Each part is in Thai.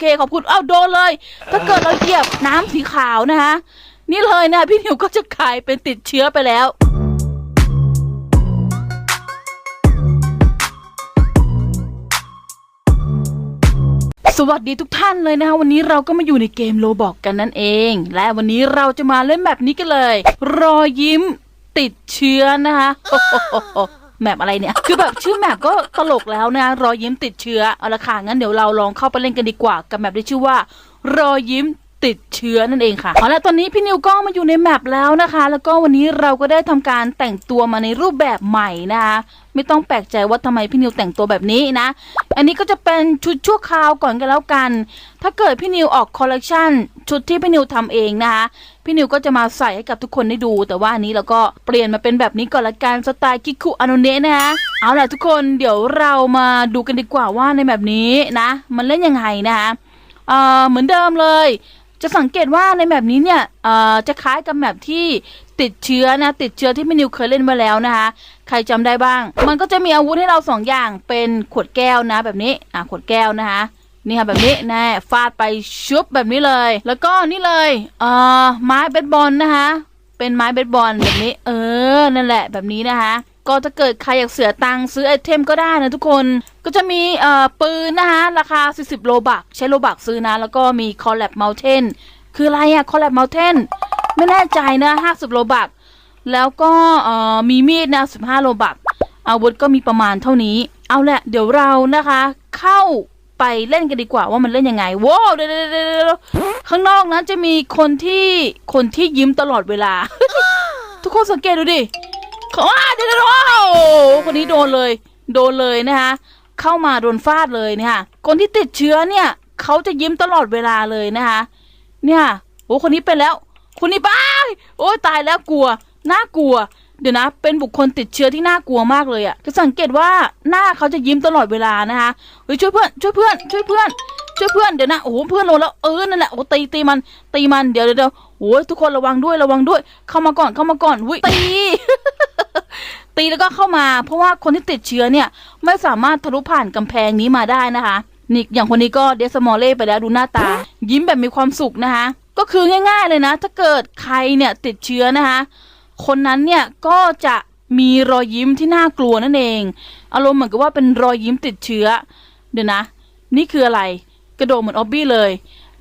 เคขอบคุณอ้าวโดนเลย ถ้าเกิดเราเหยียบน้ำสีขาวนะคะนี่เลยนะพี่นิวก็จะกลายเป็นติดเชื้อไปแล้วสวัสดีทุกท่านเลยนะคะวันนี้เราก็มาอยู่ในเกมโลบอกกันนั่นเอง และวันนี้เราจะมาเล่นแบบนี้กันเลย รอยยิ้มติดเชื้อนะคะ แมปอะไรเนี่ย คือแบบชื่อแมปก็ตลกแล้วนะรอยยิ้มติดเชื้อเอาละค่ะงั้นเดี๋ยวเราลองเข้าไปเล่นกันดีกว่ากับแมปที่ชื่อว่ารอยยิ้ม ติดเชื้อนั่นเองค่ะเอาละตอนนี้พี่นิวก็มาอยู่ในแมปแล้วนะคะ แล้วก็วันนี้เราก็ได้ทำการแต่งตัวมาในรูปแบบใหม่นะคะไม่ต้องแปลกใจว่าทำไมพี่นิวแต่งตัวแบบนี้นะ อันนี้ก็จะเป็นชุดชั่วคราวก่อนกันแล้วกัน ถ้าเกิดพี่นิวออกคอลเลกชันชุดที่พี่นิวทำเองนะคะ พี่นิวก็จะมาใส่ให้กับทุกคนได้ดู แต่ว่าอันนี้เราก็เปลี่ยนมาเป็นแบบนี้ก่อนละกันสไตล์กิคุอโนเนะนะคะเอาล่ะทุกคนเดี๋ยวเรามาดูกันดีกว่าว่าในแบบนี้นะ มันเล่นยังไงนะคะเออเหมือนเดิมเลย จะสังเกตว่าในแบบนี้เนี่ยเอ่อจะคล้ายกับแบบที่ติดเชื้อนะ ติดเชื้อที่พี่นิวเคยเล่นมาแล้วนะคะ ใครจำได้บ้าง มันก็จะมีอาวุธให้เราสองอย่างเป็นขวดแก้วนะ แบบนี้อะขวดแก้วนะคะนี่ค่ะแบบนี้แน่ฟาดไปชุบแบบนี้เลย แล้วก็นี่เลยเอ่อไม้เบสบอลนะคะ เป็นไม้เบสบอลแบบนี้ เออนั่นแหละแบบนี้นะคะ ก็ถ้าเกิดใครอยากเสือตังค์ซื้อไอเทมก็ได้นะทุกคนก็จะมีเอ่อปืนนะคะราคา 40 โลบักใช้โลบักซื้อนะ แล้วก็มีคอลแลบเมลเทนคืออะไรอะคอลแลบเมลเทนไม่แน่ใจนะ 50 โลบักแล้วก็เอ่อมีมีดนะ 15 โลบักอาวุธก็มีประมาณเท่านี้ เอาแหละ เดี๋ยวเรานะคะ เข้าไปเล่นกันดีกว่าว่ามันเล่นยังไงว้าวเดี๋ยวข้างนอกนั้นจะมีคนที่คนที่ยิ้มตลอดเวลา ทุกคนสังเกตดูดิ ขอเดี๋ยวเดี๋ยวว้าวคนนี้โดนเลย โดนเลยนะคะเข้ามาโดนฟาดเลยเนะคะคนที่ติดเชื้อเนี่ยเขาจะยิ้มตลอดเวลาเลยนะคะเนี่ยโอ้คนนี้เป็นแล้ว คนนี้ไปโอ้ตายแล้วกลัวน่ากลัว เดี๋ยวนะ เป็นบุคคลติดเชื้อที่น่ากลัวมากเลยอะจะสังเกตว่าหน้าเขาจะยิ้มตลอดเวลานะคะเฮ้ยช่วยเพื่อนช่วยเพื่อน ช่วยเพื่อน ช่วยเพื่อนเดี๋ยวนะโอ้โหเพื่อนโดนแล้วเออนั่นแหละโอ้ตีตีมันตีมันเดี๋ยวเดี๋ยวโอ้ยทุกคนระวังด้วยระวังด้วย เข้ามาก่อนเข้ามาก่อนอุ้ยตีตีแล้วก็เข้ามา เพราะว่าคนที่ติดเชื้อเนี่ยไม่สามารถทะลุผ่านกำแพงนี้มาได้นะคะนี่อย่างคนนี้ก็เดสมอลเล่ไปแล้วดูหน้าตา ยิ้มแบบมีความสุขนะคะ ก็คือง่าย ๆเลยนะ ถ้าเกิดใครเนี่ยติดเชื้อนะคะ คนนั้นเนี่ยก็จะมีรอยยิ้มที่น่ากลัวนั่นเอง อารมณ์เหมือนกับว่าเป็นรอยยิ้มติดเชื้อ เดี๋ยวนะ นี่คืออะไร กระโดดเหมือนออบบี้เลย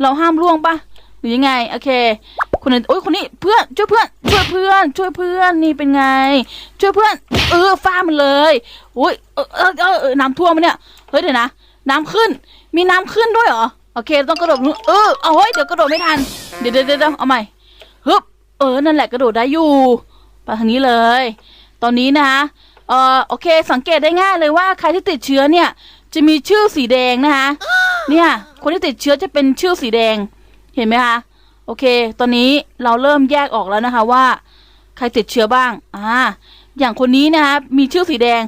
เราห้ามล่วงปะหรือยังไง โอเค คนนั้โอ้ยคนนี้เพื่อนช่วยเพื่อน ช่วยเพื่อน ช่วยเพื่อนนี่เป็นไง ช่วยเพื่อน เออฟาดมันเลยโอ้ยเออเออเออน้ำท่วมมันเนี่ยเฮ้ยเดี๋ยวนะ น้ำขึ้น มีน้ำขึ้นด้วยเหรอโอเค ต้องกระโดดนู้นเออเอาเฮ้ยเดี๋ยวกระโดดไม่ทันเดี๋ยวเดี๋ยวเดี๋ยวเอาใหม่ฮึบเออนั่นแหละกระโดดได้อยู่ไปทางนี้เลย ตอนนี้นะเออโอเค สังเกตได้ง่ายเลยว่าใครที่ติดเชื้อเนี่ย จะมีชื่อสีแดงนะคะ เนี่ย คนที่ติดเชื้อจะเป็นชื่อสีแดง เห็นไหมคะ โอเค ตอนนี้เราเริ่มแยกออกแล้วนะคะว่า ใครติดเชื้อบ้าง อ่า อย่างคนนี้นะคะ มีชื่อสีแดง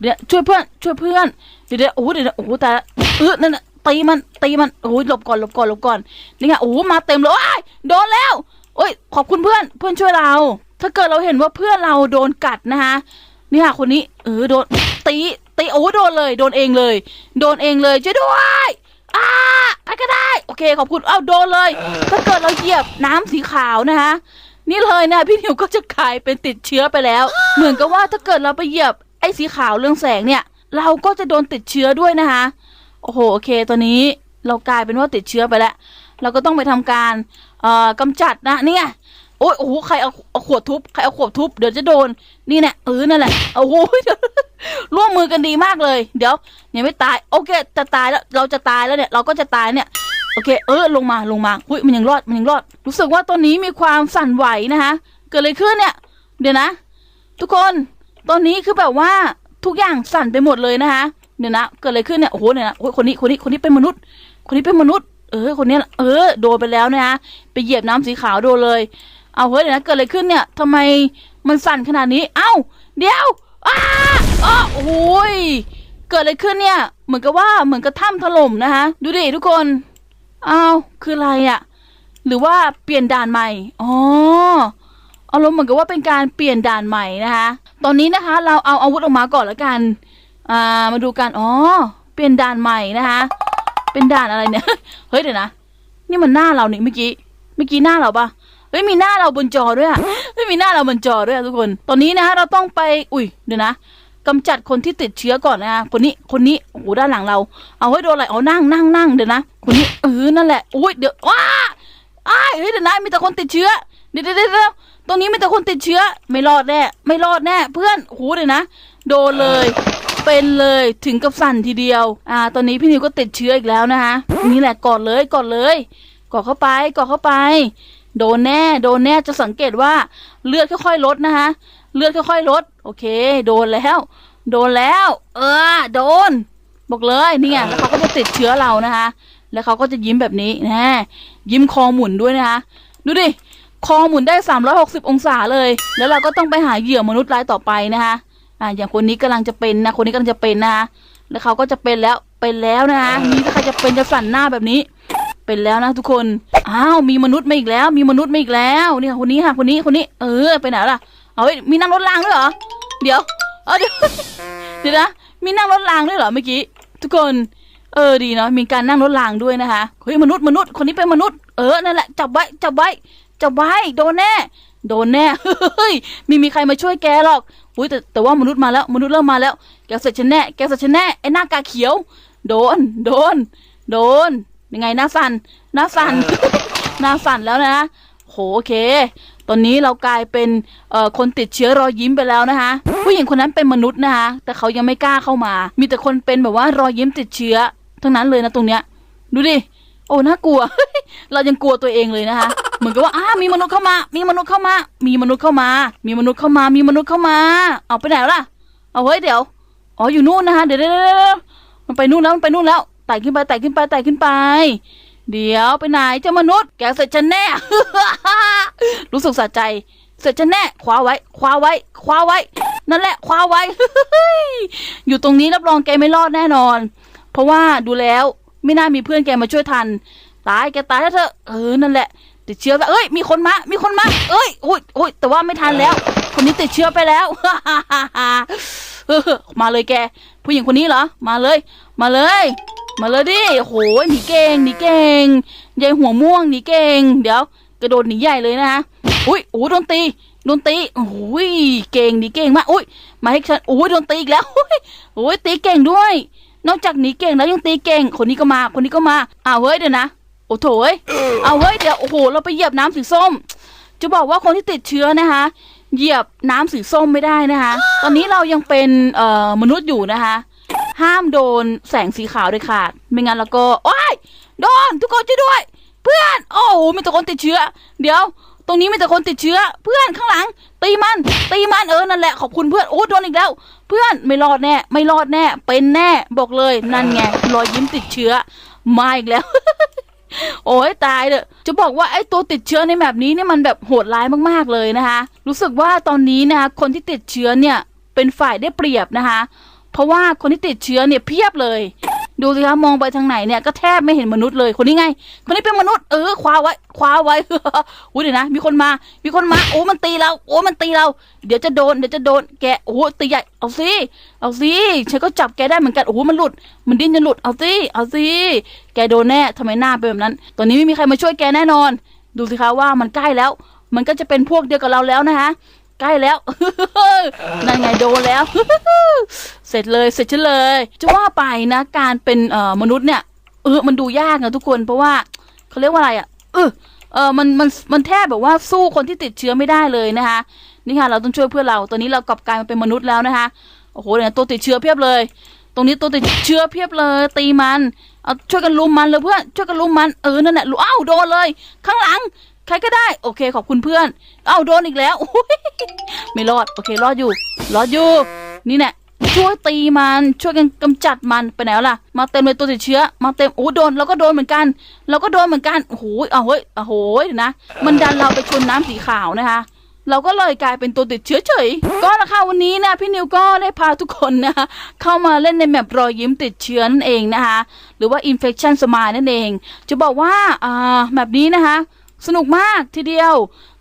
เดี๋ยวช่วยเพื่อน ช่วยเพื่อน เดี๋ยวเดี๋ยวโอ้โหเดี๋ยวโอ้โหแต่เออนั่นน่ะตีมัน ตีมัน โอ้ยหลบก่อน หลบก่อน หลบก่อน นี่ไง โอ้โหมาเต็มเลยว้ายโดนแล้ว โอ้ย ขอบคุณเพื่อน เพื่อนช่วยเรา ถ้าเกิดเราเห็นว่าเพื่อนเราโดนกัดนะคะนี่ค่ะคนนี้ เออ โดนตี ตีโอ้โดนเลยโดนเองเลย โดนเองเลยช่วยด้วยอ่าใครก็ได้ โอเคขอบคุณอ้าวโดนเลย ถ้าเกิดเราเหยียบน้ำสีขาวนะคะนี่เลยนะพี่นิวก็จะกลายเป็นติดเชื้อไปแล้ว เหมือนกับว่าถ้าเกิดเราไปเหยียบไอ้สีขาวเรื่องแสงเนี่ย เราก็จะโดนติดเชื้อด้วยนะคะโอ้โหโอเคตอนนี้เรากลายเป็นว่าติดเชื้อไปแล้ว เราก็ต้องไปทำการเอ่อกำจัดนะเนี่ยโอ้ยโอ้โหใครเอาเอาขวดทุบใครเอาขวดทุบเดี๋ยวจะโดนนี่แน่เออนั่นแหละโอ้โห ร่วมมือกันดีมากเลย เดี๋ยวยังไม่ตาย โอเค จะตายแล้ว เราจะตายแล้วเนี่ย เราก็จะตายเนี่ย โอเค เออ ลงมา ลงมา อุ้ย มันยังรอด มันยังรอด รู้สึกว่าตอนนี้มีความสั่นไหวนะคะ เกิดอะไรขึ้นเนี่ย เดี๋ยวนะ ทุกคน ตอนนี้คือแบบว่าทุกอย่างสั่นไปหมดเลยนะคะ เดี๋ยวนะ เกิดอะไรขึ้นเนี่ย โอ้โห เนี่ยนะโอ้ยคนนี้ คนนี้ คนนี้เป็นมนุษย์ คนนี้เป็นมนุษย์ เออ คนนี้ เออ โดนไปแล้วนะคะ ไปเหยียบน้ำสีขาวโดนเลย เอาเฮ้ย เดี๋ยวนะ เกิดอะไรขึ้นเนี่ยทำไมมันสั่นขนาดนี้ เอ้า เดี๋ยวอ้า อ้อโอ้ยเกิดอะไรขึ้นเนี่ย เหมือนกับว่าเหมือนกับถ้ำถล่มนะคะดูดิทุกคนอ้าวคืออะไรอะหรือว่าเปลี่ยนด่านใหม่อ๋ออารมณ์เหมือนกับว่าเป็นการเปลี่ยนด่านใหม่นะคะ ตอนนี้นะคะ เราเอาอาวุธออกมาก่อนแล้วกัน อ่า มาดูกันอ๋อ เปลี่ยนด่านใหม่นะคะ เป็นด่านอะไรเนี่ย เฮ้ยเดี๋ยวนะ นี่มันหน้าเรานี่เมื่อกี้ เมื่อกี้หน้าเราปะเฮ้ยมีหน้าเราบนจอด้วยอะเฮ้ยมีหน้าเราบนจอด้วยอะทุกคน ตอนนี้นะฮะเราต้องไป อุ้ยเดี๋ยวนะ กำจัดคนที่ติดเชื้อก่อนนะคนนี้คนนี้โอ้โหด้านหลังเรา เอาให้โดนอะไรเอานั่งนั่งนั่งเดี๋ยวนะคนนี้เออนั่นแหละอุ้ยเดี๋ยวว้าอ้าเฮ้ยเดี๋ยวนะมีแต่คนติดเชื้อเดี๋ยวเดี๋ยวเดี๋ยวตรงนี้มีแต่คนติดเชื้อ ไม่รอดแน่ไม่รอดแน่เพื่อนโอ้โหเดี๋ยวนะโดนเลยเป็นเลยถึงกับสั่นทีเดียว อ่า ตอนนี้พี่นิวก็ติดเชื้ออีกแล้วนะคะนี่แหละกอดเลยกอดเลยกอดเข้าไปกอดเข้าไป โดนแน่ โดนแน่จะสังเกตว่าเลือดค่อยๆลดนะคะเลือดค่อยๆลด อเค โดนแล้ว โดนแล้ว เออ โดน บอกเลยนี่ยแล้วเขาก็จะติดเชื้อเรานะคะ แล้วเขาก็จะยิ้มแบบนี้นะยิ้มคอหมุนด้วยนะคะ ดูดิ คอหมุนได้ 360 องศาเลย แล้วเราก็ต้องไปหาเหยื่อมนุษย์รายต่อไปนะคะอ่าอย่างคนนี้กำลังจะเป็นนะ คนนี้กำลังจะเป็นนะคะ แล้วเขาก็จะเป็นแล้ว เป็นแล้วนะคะนี่ถ้าใครจะเป็นจะสั่นหน้าแบบนี้ เป็นแล้วนะทุกคน อ้าว มีมนุษย์มาอีกแล้ว มีมนุษย์มาอีกแล้ว เนี่ยคนนี้ค่ะ คนนี้ คนนี้ เออ ไปไหนล่ะ เอาเฮ้ยมีนั่งรถรางด้วยเหรอ เดี๋ยวเอาเดี๋ยวเดี๋ยวนะ มีนั่งรถรางด้วยเหรอเมื่อกี้ ทุกคน เออดีเนาะ มีการนั่งรถรางด้วยนะคะ เฮ้ยมนุษย์มนุษย์ คนนี้เป็นมนุษย์ เออ นั่นแหละ จับไว้ จับไว้ จับไว้ โดนแน่ โดนแน่ เฮ้ยไมีมีใครมาช่วยแกหรอก อุ้ยแต่แต่ว่ามนุษย์มาแล้ว มนุษย์เริ่มมาแล้ว แกเสร็จฉันแน่ แกเสร็จฉันแน่ ไอ้หน้ากาเขียว โดน โดน โดน ยังไงหน้าสั่นหน้าสั่นหน้าสั่นแล้วนะโหโอเค ตอนนี้เรากลายเป็นคนติดเชื้อรอยยิ้มไปแล้วนะคะ ผู้หญิงคนนั้นเป็นมนุษย์นะคะ แต่เขายังไม่กล้าเข้ามา มีแต่คนเป็นแบบว่ารอยยิ้มติดเชื้อ ทั้งนั้นเลยนะตรงเนี้ย ดูดิ โอ้ น่ากลัว เรายังกลัวตัวเองเลยนะคะ เหมือนกับว่าอ้ามีมนุษย์เข้ามา มีมนุษย์เข้ามา มีมนุษย์เข้ามา มีมนุษย์เข้ามา มีมนุษย์เข้ามา เอาไปไหนล่ะ เอาเฮ้ยเดี๋ยว อ๋ออยู่นู่นนะคะ เดี๋ยวเดี๋ยวเดี๋ยวเดี๋ยวมันไปนู่นแล้ว มันไปนู่นแล้วไต่ขึ้นไปไต่ขึ้นไปไต่ขึ้นไป เดี๋ยวไปไหนเจ้ามนุษย์ แกเสร็จฉันแน่ รู้สึกสะใจ เสร็จฉันแน่คว้าไว้คว้าไว้คว้าไว้ นั่นแหละคว้าไว้ อยู่ตรงนี้รับรองแกไม่รอดแน่นอน เพราะว่าดูแล้วไม่น่ามีเพื่อนแกมาช่วยทัน ตายแกตายแล้วเถอะเออนั่นแหละ ติดเชื้อไปเอ้ยมีคนมา มีคนมา เอ้ยโอ้ยโอ้ยแต่ว่าไม่ทันแล้ว คนนี้ติดเชื้อไปแล้ว เออมาเลยแก ผู้หญิงคนนี้เหรอ มาเลย มาเลย มาเลยดิโหหนีเก่งหนีเก่งยายหัวม่วงหนีเก่ง เดี๋ยว กระโดดหนีใหญ่เลยนะฮะอุ้ยโอ้โดนตีโดนตีโอ้ยเก่งหนีเก่งมากอุ้ยมาให้ฉันโอ้ยโดนตีอีกแล้วอุ้ยโอ้ยตีเก่งด้วย นอกจากหนีเก่งแล้วยังตีเก่ง คนนี้ก็มาคนนี้ก็มาอ้าวเฮ้ยเดี๋ยวนะโอ้โถเอ้ยเอาเฮ้ยเดี๋ยวโอ้โหเราไปเหยียบน้ำสีส้ม จะบอกว่าคนที่ติดเชื้อนะคะ เหยียบน้ำสีส้มไม่ได้นะคะ ตอนนี้เรายังเป็นเอ่อมนุษย์อยู่นะคะ ห้ามโดนแสงสีขาวเด็ดขาดไม่งั้นแล้วก็โอ้ยโดนทุกคนช่วยด้วย เพื่อน โอ้โหมีแต่คนติดเชื้อ เดี๋ยว ตรงนี้มีแต่คนติดเชื้อ เพื่อนข้างหลัง ตีมัน ตีมันเออนั่นแหละขอบคุณเพื่อนโอ้โดนอีกแล้ว เพื่อนไม่รอดแน่ ไม่รอดแน่ เป็นแน่บอกเลยนั่นไงรอยยิ้มติดเชื้อมาอีกแล้วโอ้ยตายเลยจะบอกว่าไอ้ตัวติดเชื้อในแบบนี้เนี่ยมันแบบโหดร้ายมากๆเลยนะคะ รู้สึกว่าตอนนี้นะคะคนที่ติดเชื้อเนี่ยเป็นฝ่ายได้เปรียบนะคะ เพราะว่าคนที่ติดเชื้อเนี่ยเพียบเลย ดูสิคะมองไปทางไหนเนี่ยก็แทบไม่เห็นมนุษย์เลยคนนี้ไง คนนี้เป็นมนุษย์เออคว้าไว้คว้าไว้อุ้ยเดี๋ยวนะ มีคนมา มีคนมาโอ้มันตีเราโอ้มันตีเรา เดี๋ยวจะโดนเดี๋ยวจะโดนแกโอ้ตีใหญ่เอาสิเอาสิฉันก็จับแกได้เหมือนกันโอ้มันหลุด มันดิ้นจะหลุดเอาสิเอาสิแกโดนแน่ทำไมหน้าเป็นแบบนั้น ตอนนี้ไม่มีใครมาช่วยแกแน่นอน ดูสิคะว่ามันใกล้แล้ว มันก็จะเป็นพวกเดียวกับเราแล้วนะคะใกล้แล้ว นั่นไงโดนแล้ว เสร็จเลยเสร็จฉันเลย จะว่าไปนะ การเป็นเอ่อมนุษย์เนี่ยเออมันดูยากนะทุกคนเพราะว่าเขาเรียกว่าอะไรอะเออเออมันมันมันแทบแบบว่าสู้คนที่ติดเชื้อไม่ได้เลยนะคะนี่ค่ะ เราต้องช่วยเพื่อเราตอนนี้เรากลับกลายมาเป็นมนุษย์แล้วนะคะโอ้โหเนี่ยตัวติดเชื้อเพียบเลย ตรงนี้ตัวติดเชื้อเพียบเลย ตีมันเอาช่วยกันลุมมันเลยเพื่อนช่วยกันลุมมันเออนั่นแหละลุอ้าวโดนเลย ข้างหลังใครก็ได้ โอเค ขอบคุณเพื่อน เอ้าโดนอีกแล้วไม่รอด โอเค รอดอยู่ รอดอยู่ นี่แหละ ช่วยตีมันช่วยกันกำจัดมันไปไหนแล้วล่ะ มาเต็มเลยตัวติดเชื้อ มาเต็มโอ้โดนเราก็โดนเหมือนกัน เราก็โดนเหมือนกันโอ้โหเอาเฮ้ยโอ้โหเดี๋ยนะ มันดันเราไปชนน้ำสีขาวนะคะเราก็เลยกลายเป็นตัวติดเชื้อเฉย ก็ละค่ะวันนี้นะพี่นิวก็ได้พาทุกคนนะคะเข้ามาเล่นในแมปรอยยิ้มติดเชื้อนั่นเองนะคะหรือว่า infection smile นั่นเอง จะบอกว่าอ่าแบบนี้นะคะ สนุกมากทีเดียว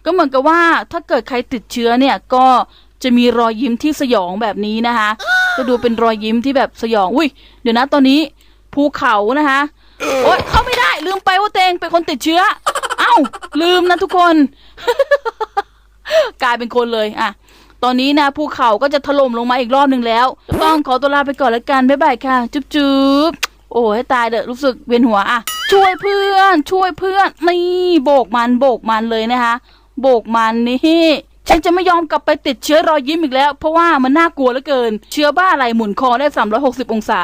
ก็เหมือนกับว่าถ้าเกิดใครติดเชื้อเนี่ยก็จะมีรอยยิ้มที่สยองแบบนี้นะคะ ก็ดูเป็นรอยยิ้มที่แบบสยอง อุ้ย เดี๋ยวนะตอนนี้ภูเขานะคะโอ๊ยเข้าไม่ได้ลืมไปว่าเตงเป็นคนติดเชื้อ เอ้า ลืมนะทุกคน กลายเป็นคนเลยอะตอนนี้นะภูเขาก็จะถล่มลงมาอีกรอบหนึ่งแล้ว ต้องขอตัวลาไปก่อนแล้วกัน บ๊ายบายค่ะ จุ๊บจุ๊บโอ้ให้ตายเด้อรู้สึกเวียนหัวอะ ช่วยเพื่อน ช่วยเพื่อน นี่ โบกมัน โบกมันเลยนะคะ โบกมันนี่ ฉันจะไม่ยอมกลับไปติดเชื้อรอยยิ้มอีกแล้ว เพราะว่ามันน่ากลัวเหลือเกิน เชื้อบ้าอะไรหมุนคอได้ 360 องศา